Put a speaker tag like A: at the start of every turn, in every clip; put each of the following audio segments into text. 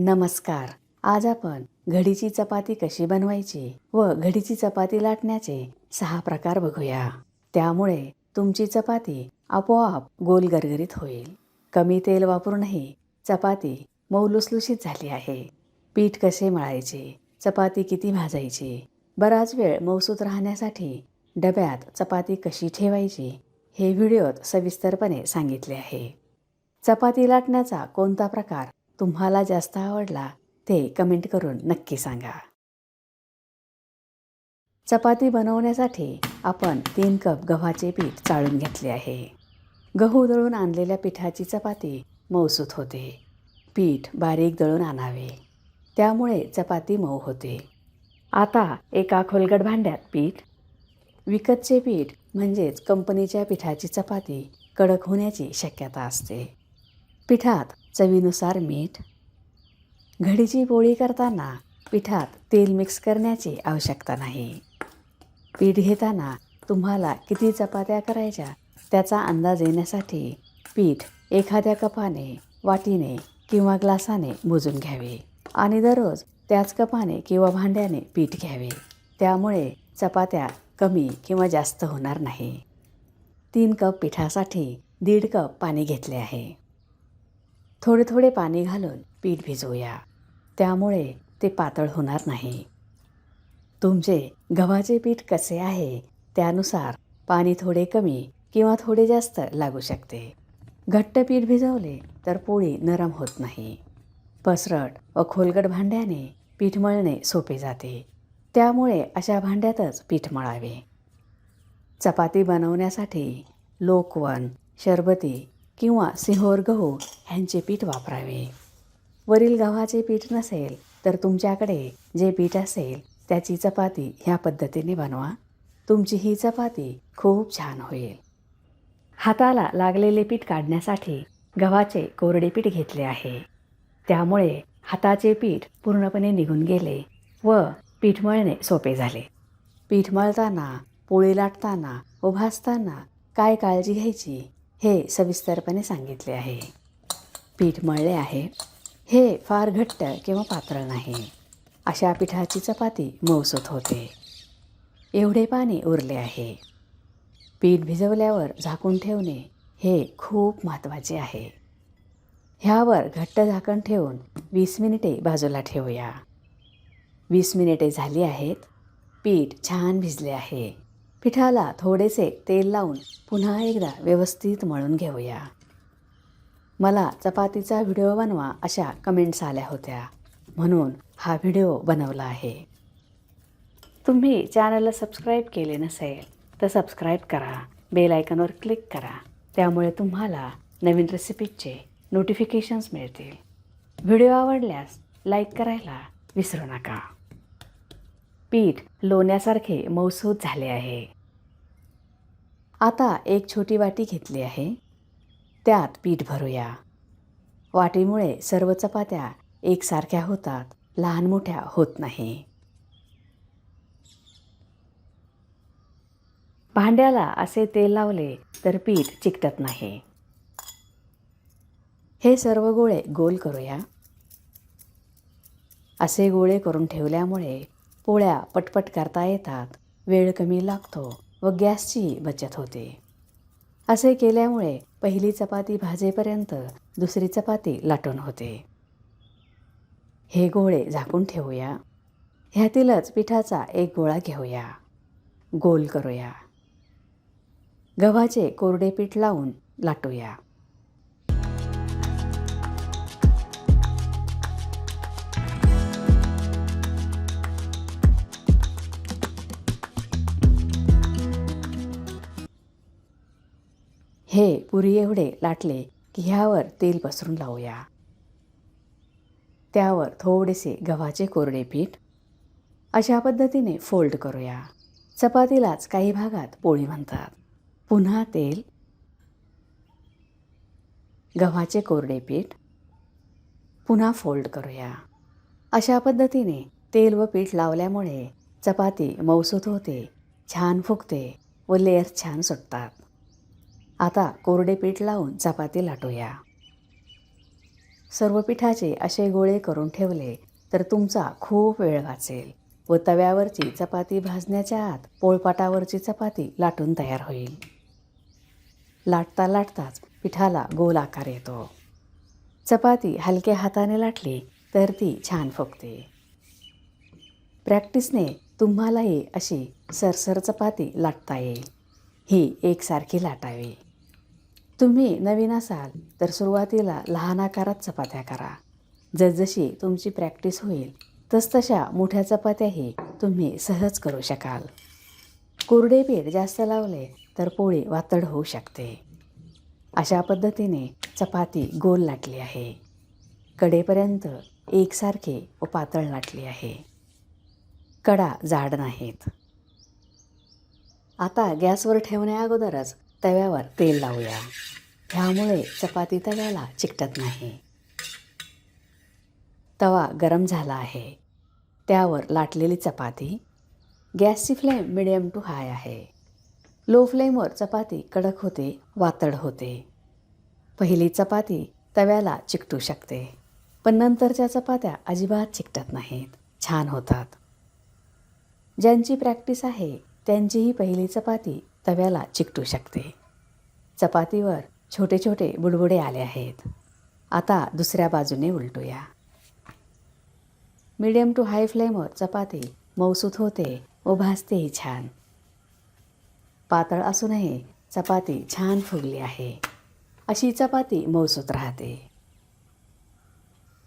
A: नमस्कार. आज आपण घडीची चपाती कशी बनवायची व घडीची चपाती लाटण्याचे सहा प्रकार बघूया. त्यामुळे तुमची चपाती आपोआप गोल गरगरीत होईल. कमी तेल वापरूनही चपाती मौलुसलुशीत झाली आहे. पीठ कसे मळायचे? चपाती किती भाजायची? बराच वेळ मौसूत राहण्यासाठी डब्यात चपाती कशी ठेवायची हे व्हिडिओत सविस्तरपणे सांगितले आहे. चपाती लाटण्याचा कोणता प्रकार तुम्हाला जास्त आवडला ते कमेंट करून नक्की सांगा. चपाती बनवण्यासाठी आपण तीन कप गव्हाचे पीठ चाळून घेतले आहे. गहू दळून आणलेल्या पिठाची चपाती मऊसूत होते. पीठ बारीक दळून आणावे. त्यामुळे चपाती मऊ होते. आता एका खोलगट भांड्यात पीठ. विकतचे पीठ म्हणजेच कंपनीच्या पिठाची चपाती कडक होण्याची शक्यता असते. पिठात चवीनुसार मीठ घडीची पोळी करताना पिठात तेल मिक्स करण्याची आवश्यकता नाही. पीठ घेताना तुम्हाला किती चपात्या करायच्या त्याचा अंदाज येण्यासाठी पीठ एखाद्या कपाने वाटीने किंवा ग्लासाने भुजून घ्यावे आणि दररोज त्याच कपाने किंवा भांड्याने पीठ घ्यावे. त्यामुळे चपात्या कमी किंवा जास्त होणार नाही. तीन कप पिठासाठी दीड कप पाणी घेतले आहे. थोडे थोडे पाणी घालून पीठ भिजवूया. त्यामुळे ते पातळ होणार नाही. तुमचे गव्हाचे पीठ कसे आहे त्यानुसार पाणी थोडे कमी किंवा थोडे जास्त लागू शकते. घट्ट पीठ भिजवले तर पोळी नरम होत नाही. पसरट व खोलगट भांड्याने पीठ मळणे सोपे जाते. त्यामुळे अशा भांड्यातच पीठ मळावे. चपाती बनवण्यासाठी लोकवन शरबती किंवा सिहोर गहू ह्यांचे पीठ वापरावे. वरील गव्हाचे पीठ नसेल तर तुमच्याकडे जे पीठ असेल त्याची चपाती ह्या पद्धतीने बनवा. तुमची ही चपाती खूप छान होईल. हाताला लागलेले पीठ काढण्यासाठी गव्हाचे कोरडे पीठ घेतले आहे. त्यामुळे हाताचे पीठ पूर्णपणे निघून गेले व पीठ मळणे सोपे झाले. पीठ मळताना पोळी लाटताना व भाजताना काय काळजी घ्यायची? हे सविस्तरपणे सांगितले आहे. पीठ मळले आहे. हे फार घट्ट किंवा पातळ नाही. अशा पिठाची चपाती मौसूत होते. एवढे पाणी उरले आहे. पीठ भिजवल्यावर झाकून ठेवणे हे खूप महत्त्वाचे आहे. ह्यावर घट्ट झाकण ठेवून वीस मिनिटे बाजूला ठेवूया. वीस मिनिटे झाली आहेत. पीठ छान भिजले आहे. पिठाला थोडेसे तेल लावून पुन्हा एकदा व्यवस्थित मळून घेऊया. मला चपातीचा व्हिडिओ बनवा अशा कमेंट्स आल्या होत्या. म्हणून हा व्हिडिओ बनवला आहे. तुम्ही चॅनलला सबस्क्राईब केले नसेल तर सबस्क्राईब करा. बेल आयकॉनवर क्लिक करा. त्यामुळे तुम्हाला नवीन रेसिपीचे नोटिफिकेशन्स मिळतील. व्हिडिओ आवडल्यास लाईक करायला विसरू नका. पीठ लोण्यासारखे मौसूद झाले आहे. आता एक छोटी वाटी घेतली आहे. त्यात पीठ भरूया. वाटीमुळे सर्व चपात्या एकसारख्या होतात लहान मोठ्या होत नाही. भांड्याला असे तेल लावले तर पीठ चिकटत नाही. हे सर्व गोळे गोल करूया. असे गोळे करून ठेवल्यामुळे पोळ्या पटपट करता येतात. वेळ कमी लागतो व गॅसची बचत होते. असे केल्यामुळे पहिली चपाती भाजेपर्यंत दुसरी चपाती लाटून होते. हे गोळे झाकून ठेवूया. ह्यातीलच पिठाचा एक गोळा घेऊया. गोल करूया. गव्हाचे कोरडे पीठ लावून लाटूया. हे पुरी एवढे लाटले की ह्यावर तेल पसरून लावूया. त्यावर थोडेसे गव्हाचे कोरडे पीठ अशा पद्धतीने फोल्ड करूया. चपातीलाच काही भागात पोळी म्हणतात. पुन्हा तेल गव्हाचे कोरडे पीठ पुन्हा फोल्ड करूया. अशा पद्धतीने तेल व पीठ लावल्यामुळे चपाती मौसूत होते छान फुगते व लेअर छान सुटतात. आता कोरडे पीठ लावून चपाती लाटूया. सर्व पिठाचे असे गोळे करून ठेवले तर तुमचा खूप वेळ वाचेल व तव्यावरची चपाती भाजण्याच्या आत पोळपाटावरची चपाती लाटून तयार होईल. लाटता लाटताच पिठाला गोल आकार येतो. चपाती हलक्या हाताने लाटली तर ती छान फुगते. प्रॅक्टिसने तुम्हालाही अशी सरसर चपाती लाटता येईल. ही एकसारखी लाटावी. तुम्ही नवीन असाल तर सुरुवातीला लहान आकारात चपात्या करा. जसजशी तुमची प्रॅक्टिस होईल तसतशा मोठ्या चपात्याही तुम्ही सहज करू शकाल. कोरडे पीठ जास्त लावले तर पोळी वातड होऊ शकते. अशा पद्धतीने चपाती गोल लाटली आहे. कडेपर्यंत एकसारखे व पातळ लाटली आहे. कडा जाड नाहीत. आता गॅसवर ठेवण्या अगोदरच तव्यावर तेल लावूया. ह्यामुळे चपाती तव्याला चिकटत नाही. तवा गरम झाला आहे. त्यावर लाटलेली चपाती गॅसची फ्लेम मिडियम टू हाय आहे. लो फ्लेमवर चपाती कडक होते वातड होते. पहिली चपाती तव्याला चिकटू शकते पण नंतरच्या चपात्या अजिबात चिकटत नाहीत छान होतात. ज्यांची प्रॅक्टिस आहे त्यांचीही पहिली चपाती तव्याला चिकटू शकते. चपातीवर छोटे छोटे बुडबुडे आले आहेत. आता दुसऱ्या बाजूने उलटूया. मीडियम टू हाय फ्लेमवर चपाती मौसूत होते व भाजतेही छान. पातळ असूनही चपाती छान फुगली आहे. अशी चपाती मौसूत राहते.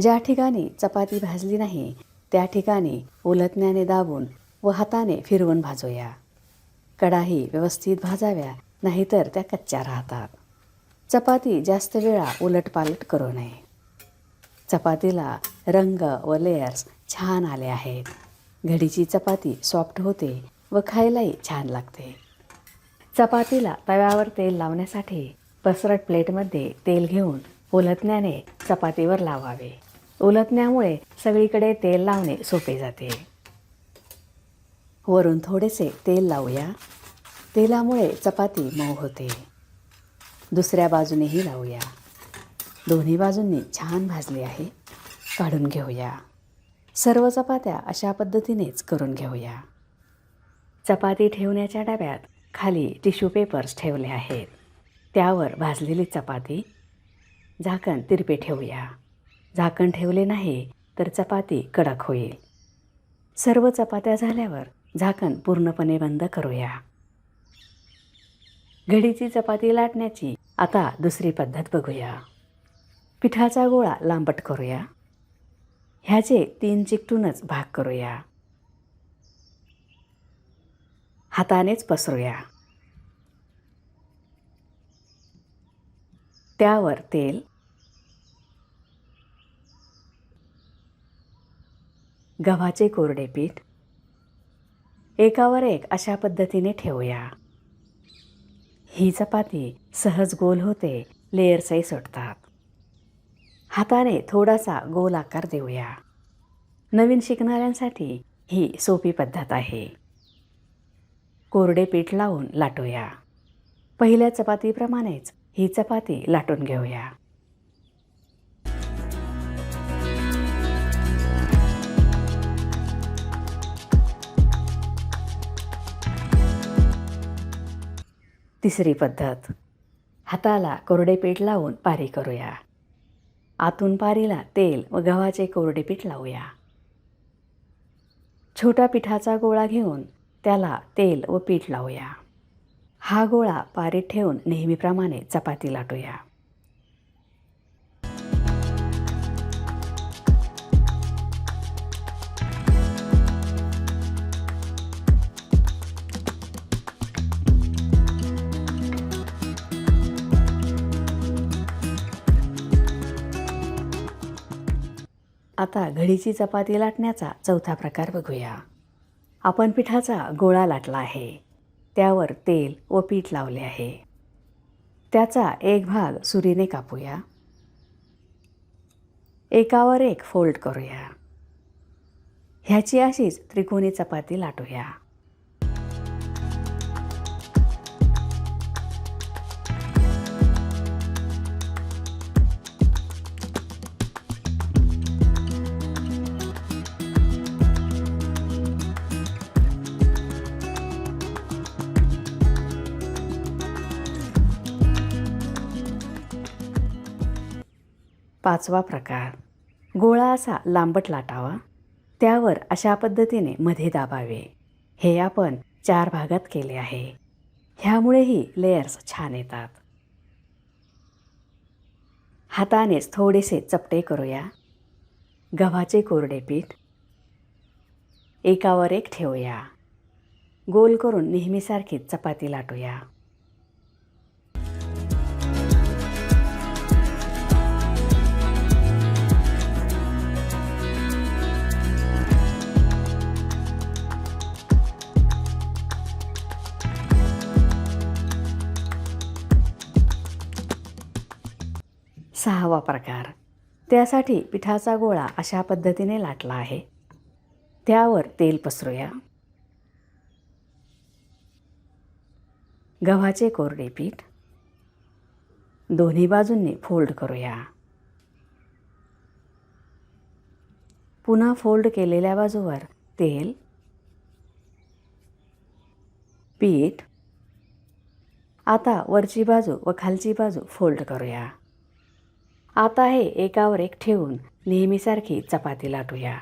A: ज्या ठिकाणी चपाती भाजली नाही त्या ठिकाणी उलटण्याने दाबून व हाताने फिरवून भाजूया. कडाही व्यवस्थित भाजाव्या नाहीतर त्या कच्च्या राहतात. चपाती जास्त वेळा उलटपालट करू नये. चपातीला रंग व लेयर्स छान आले आहेत. घडीची चपाती सॉफ्ट होते व खायलाही छान लागते. चपातीला तव्यावर तेल लावण्यासाठी पसरट प्लेटमध्ये तेल घेऊन उलटण्याने चपातीवर लावावे. उलटण्यामुळे सगळीकडे तेल लावणे सोपे जाते. वरून थोडेसे तेल लावूया. तेलामुळे चपाती मऊ होते. दुसऱ्या बाजूनेही लावूया. दोन्ही बाजूंनी छान भाजली आहे. काढून घेऊया. सर्व चपात्या अशा पद्धतीनेच करून घेऊया. चपाती ठेवण्याच्या डब्यात खाली टिश्यू पेपर्स ठेवले आहेत. त्यावर भाजलेली चपाती. झाकण तिरपे ठेवूया. झाकण ठेवले नाही तर चपाती कडक होईल. सर्व चपात्या झाल्यावर झाकण पूर्णपणे बंद करूया. घडीची चपाती लाटण्याची आता दुसरी पद्धत बघूया. पिठाचा गोळा लांबट करूया. ह्याचे तीन चिकटूनच भाग करूया. हातानेच पसरूया. त्यावर तेल गव्हाचे कोरडे पीठ एकावर एक अशा पद्धतीने ठेवूया. ही चपाती सहज गोल होते लेयर्सही सुटतात. हाताने थोडासा गोल आकार देऊया. नवीन शिकणाऱ्यांसाठी ही सोपी पद्धत आहे. कोरडे पीठ लावून लाटूया. पहिल्या चपातीप्रमाणेच ही चपाती लाटून घेऊया. तिसरी पद्धत. हाताला कोरडे पीठ लावून पारी करूया. आतून पारीला तेल व गव्हाचे कोरडे पीठ लावूया. छोटा पिठाचा गोळा घेऊन त्याला तेल व पीठ लावूया. हा गोळा पारीत ठेवून नेहमीप्रमाणे चपाती लाटूया. आता घडीची चपाती लाटण्याचा चौथा प्रकार बघूया. आपण पिठाचा गोळा लाटला आहे. त्यावर तेल व पीठ लावले आहे. त्याचा एक भाग सुरीने कापूया. एकावर एक फोल्ड करूया. ह्याची अशीच त्रिकोणी चपाती लाटूया. पाचवा प्रकार. गोळा असा लांबट लाटावा. त्यावर अशा पद्धतीने मध्ये दाबावे. हे आपण चार भागात केले आहे. ह्यामुळेही लेयर्स छान येतात. हातानेच थोडेसे चपटे करूया. गव्हाचे कोरडे पीठ. एकावर एक ठेवूया. गोल करून नेहमीसारखीच चपाती लाटूया. सहावा प्रकार. त्यासाठी पिठाचा गोळा अशा पद्धतीने लाटला आहे. त्यावर तेल पसरूया. गव्हाचे कोरडे पीठ. दोन्ही बाजूंनी फोल्ड करूया. पुन्हा फोल्ड केलेल्या बाजूवर तेल पीठ. आता वरची बाजू व खालची बाजू फोल्ड करूया. आता हे एकावर एक ठेवून नेहमीसारखी चपाती लाटूया.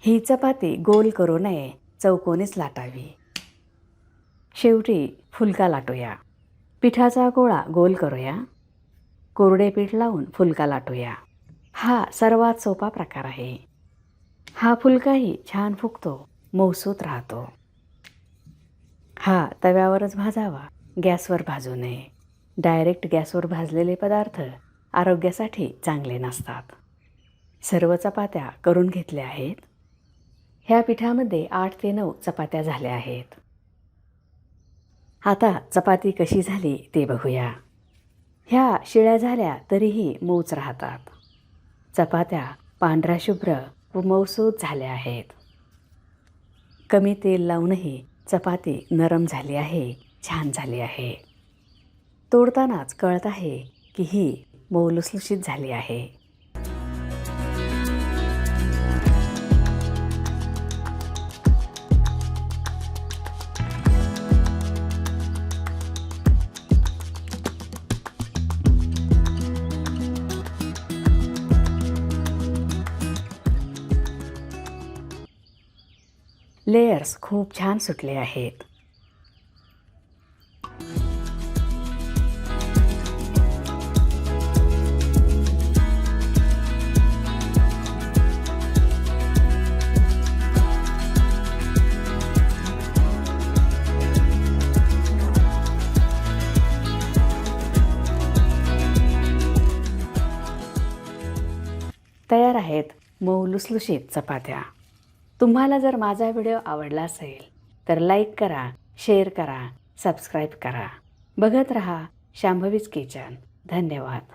A: ही चपाती गोल करू नये चौकोनीच लाटावी. शेवटी फुलका लाटूया. पिठाचा गोळा गोल करूया. कोरडे पीठ लावून फुलका लाटूया. हा सर्वात सोपा प्रकार आहे. हा फुलकाही छान फुगतो मौसूत राहतो. हा तव्यावरच भाजावा गॅसवर भाजू नये. डायरेक्ट गॅसवर भाजलेले पदार्थ आरोग्यासाठी चांगले नसतात. सर्व चपात्या करून घेतल्या आहेत. ह्या पिठामध्ये आठ ते नऊ चपात्या झाल्या आहेत. आता चपाती कशी झाली ते बघूया. ह्या शिळ्या झाल्या तरीही मऊच राहतात. चपात्या पांढऱ्या शुभ्र व मऊसूत झाल्या आहेत. कमी तेल लावूनही चपाती नरम झाली आहे छान झाली आहे. तोडतानाच कळत आहे की ही मौलुसलुशीत झाली आहे. लेयर्स खूप छान सुटले आहेत. तयार आहेत मऊ लुसलुशीत चपात्या. तुम्हाला जर माझा व्हिडिओ आवडला असेल तर लाईक करा शेअर करा सबस्क्राईब करा. बघत रहा शांभवीज किचन धन्यवाद.